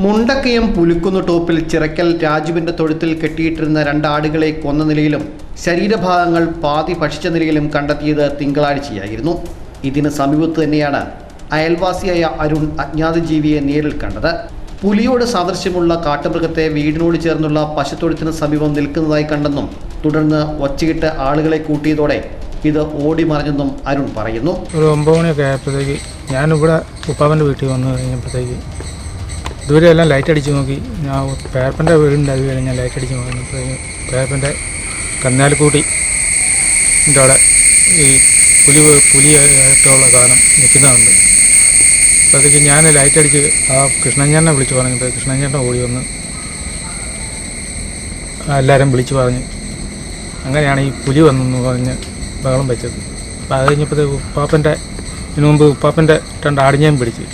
മുണ്ടക്കയം പുലുക്കുന്ന ടോപ്പിൽ ചിറക്കൽ രാജുവിന്റെ തൊഴുത്തിൽ കെട്ടിയിട്ടിരുന്ന രണ്ടാടുകളെ കൊന്ന നിലയിലും ശരീരഭാഗങ്ങൾ പാതി ഭക്ഷിച്ച നിലയിലും കണ്ടെത്തിയത് തിങ്കളാഴ്ചയായിരുന്നു. ഇതിന് സമീപത്ത് തന്നെയാണ് അയൽവാസിയായ അരുൺ അജ്ഞാത ജീവിയെ നേരിൽ കണ്ടത്. പുലിയോട് സാദൃശ്യമുള്ള കാട്ടുമൃഗത്തെ വീടിനോട് ചേർന്നുള്ള പശുത്തൊഴുത്തിന് സമീപം നിൽക്കുന്നതായി കണ്ടെന്നും തുടർന്ന് ഒച്ചയിട്ട് ആളുകളെ കൂട്ടിയതോടെ ഇത് ഓടി മറിഞ്ഞെന്നും അരുൺ പറയുന്നു. ഒരു ഒമ്പത് മണിയൊക്കെ ആയപ്പോഴത്തേക്ക് ഞാനിവിടെ ഉപ്പാവന്റെ വീട്ടിൽ വന്നു കഴിഞ്ഞപ്പോഴത്തേക്ക് ദൂരെ എല്ലാം ലൈറ്റ് അടിച്ച് നോക്കി. ഞാൻ പേരപ്പന്റെ വീടിന്റെ അത് ഞാൻ ലൈറ്റ് അടിച്ച് നോക്കി പേരപ്പന്റെ കന്നാലിക്കൂട്ടി എന്റെ അവിടെ ഈ പുലി പുലിയായിട്ടുള്ള സാധനം നിൽക്കുന്നതുണ്ട്. അപ്പോഴത്തേക്ക് ഞാൻ ലൈറ്റ് അടിച്ച് ആ കൃഷ്ണഞ്ഞാനെ വിളിച്ച് പറഞ്ഞിട്ട് കൃഷ്ണഞ്ഞാന്റെ ഓടി വന്ന് എല്ലാവരും വിളിച്ച് പറഞ്ഞ് അങ്ങനെയാണ് ഈ പുലി വന്നെന്ന് പറഞ്ഞ് ബഹളം വെച്ചത്. അപ്പോൾ അത് കഴിഞ്ഞപ്പോഴത്തേക്ക് ഉപ്പാപ്പന്റെ ഇതിനു മുമ്പ് ഉപ്പാപ്പന്റെ രണ്ട് ആടിഞ്ഞേം പിടിച്ച്.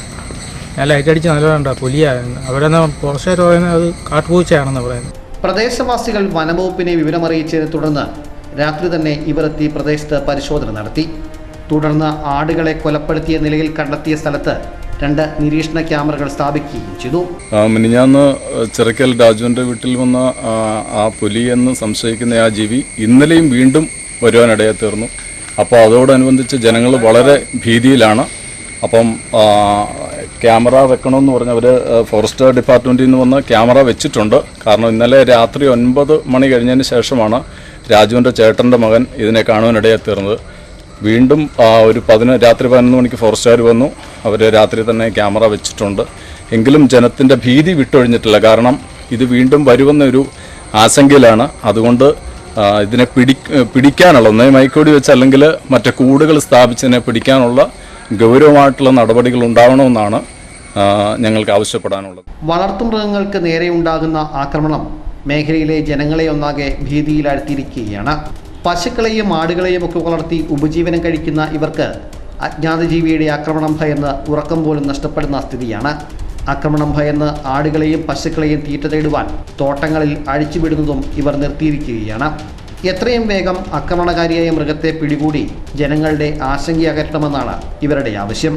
ഞാൻ ലൈറ്റ് അടിച്ച് നല്ലതാണ്ടാ പുലിയായിരുന്നു. അവരെന്നാ പുറത്തേക്ക് പറയുന്നത് അത് കാട്ടുപൂച്ചയാണെന്ന് പറയുന്നത്. പ്രദേശവാസികൾ വനംവകുപ്പിനെ വിവരമറിയിച്ചതിനെ തുടർന്ന് രാത്രി തന്നെ ഇവരെത്തി എത്തി പ്രദേശത്ത് പരിശോധന നടത്തി. തുടർന്ന് ആടുകളെ കൊലപ്പെടുത്തിയ നിലയിൽ കണ്ടെത്തിയ സ്ഥലത്ത് രണ്ട് നിരീക്ഷണ ക്യാമറകൾ സ്ഥാപിക്കുകയും ചെയ്തു. ആ, മിനിഞ്ഞാന്ന് ചിറക്കൽ രാജുവിന്റെ വീട്ടിൽ വന്ന ആ, പുലിയെന്ന് പുലി എന്ന് സംശയിക്കുന്ന ആ ജീവി ഇന്നലെയും വീണ്ടും വരുവാനിടയെ തീർന്നു. അപ്പോൾ അതോടനുബന്ധിച്ച് ജനങ്ങൾ വളരെ ഭീതിയിലാണ്. അപ്പം ക്യാമറ വെക്കണമെന്ന് പറഞ്ഞവർ ഫോറസ്റ്റ് ഡിപ്പാർട്ട്മെന്റിൽ നിന്ന് വന്ന് ക്യാമറ വെച്ചിട്ടുണ്ട്. കാരണം ഇന്നലെ രാത്രി ഒൻപത് മണി കഴിഞ്ഞതിന് ശേഷമാണ് രാജുവിന്റെ ചേട്ടന്റെ മകൻ ഇതിനെ കാണുവാനിടയെത്തിയിരുന്നത് വീണ്ടും ഒരു പതിന രാത്രി പതിനൊന്ന് മണിക്ക് ഫോറസ്റ്റുകാർ വന്നു. അവർ രാത്രി തന്നെ ക്യാമറ വെച്ചിട്ടുണ്ട്. എങ്കിലും ജനത്തിന്റെ ഭീതി വിട്ടൊഴിഞ്ഞിട്ടില്ല. കാരണം ഇത് വീണ്ടും വരുമെന്നൊരു ആശങ്കയിലാണ്. അതുകൊണ്ട് ഇതിനെ പിടി പിടിക്കാനുള്ള ഒന്നേ മൈക്കോടി വെച്ച് അല്ലെങ്കിൽ മറ്റേ കൂടുകൾ സ്ഥാപിച്ചതിനെ പിടിക്കാനുള്ള ഗൗരവമായിട്ടുള്ള നടപടികൾ ഉണ്ടാവണമെന്നാണ് ഞങ്ങൾക്ക് ആവശ്യപ്പെടാനുള്ളത്. വളർത്തുമൃഗങ്ങൾക്ക് നേരെ ഉണ്ടാകുന്ന ആക്രമണം മേഖലയിലെ ജനങ്ങളെ ഒന്നാകെ ഭീതിയിലാഴ്ത്തിയിരിക്കുകയാണ്. പശുക്കളെയും ആടുകളെയും ഒക്കെ വളർത്തി ഉപജീവനം കഴിക്കുന്ന ഇവർക്ക് അജ്ഞാത ജീവിയുടെ ആക്രമണം ഭയന്ന് ഉറക്കം പോലും നഷ്ടപ്പെടുന്ന സ്ഥിതിയാണ്. ആക്രമണം ഭയന്ന് ആടുകളെയും പശുക്കളെയും തീറ്റ തേടുവാൻ തോട്ടങ്ങളിൽ അഴിച്ചുവിടുന്നതും ഇവർ നിർത്തിയിരിക്കുകയാണ്. എത്രയും വേഗം ആക്രമണകാരിയായ മൃഗത്തെ പിടികൂടി ജനങ്ങളുടെ ആശങ്കയകറ്റണമെന്നാണ് ഇവരുടെ ആവശ്യം.